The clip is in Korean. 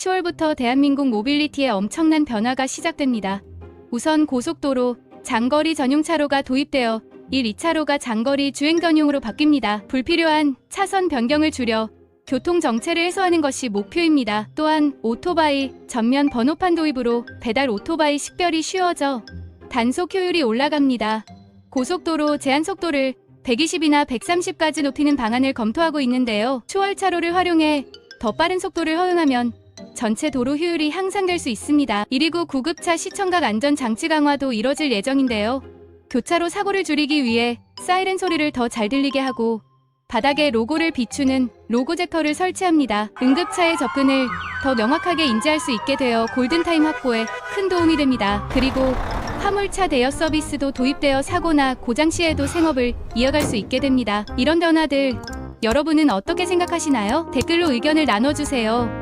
10월부터 대한민국 모빌리티에 엄청난 변화가 시작됩니다. 우선 고속도로, 장거리 전용차로가 도입되어 1, 2차로가 장거리 주행 전용으로 바뀝니다. 불필요한 차선 변경을 줄여 교통 정체를 해소하는 것이 목표입니다. 또한 오토바이 전면 번호판 도입으로 배달 오토바이 식별이 쉬워져 단속 효율이 올라갑니다. 고속도로 제한 속도를 120이나 130까지 높이는 방안을 검토하고 있는데요. 초월차로를 활용해 더 빠른 속도를 허용하면 전체 도로 효율이 향상될 수 있습니다. 129 구급차 시청각 안전 장치 강화도 이뤄질 예정인데요. 교차로 사고를 줄이기 위해 사이렌 소리를 더 잘 들리게 하고 바닥에 로고를 비추는 로고 젝터를 설치합니다. 응급차의 접근을 더 명확하게 인지할 수 있게 되어 골든타임 확보에 큰 도움이 됩니다. 그리고 화물차 대여 서비스도 도입되어 사고나 고장 시에도 생업을 이어갈 수 있게 됩니다. 이런 변화들 여러분은 어떻게 생각하시나요? 댓글로 의견을 나눠주세요.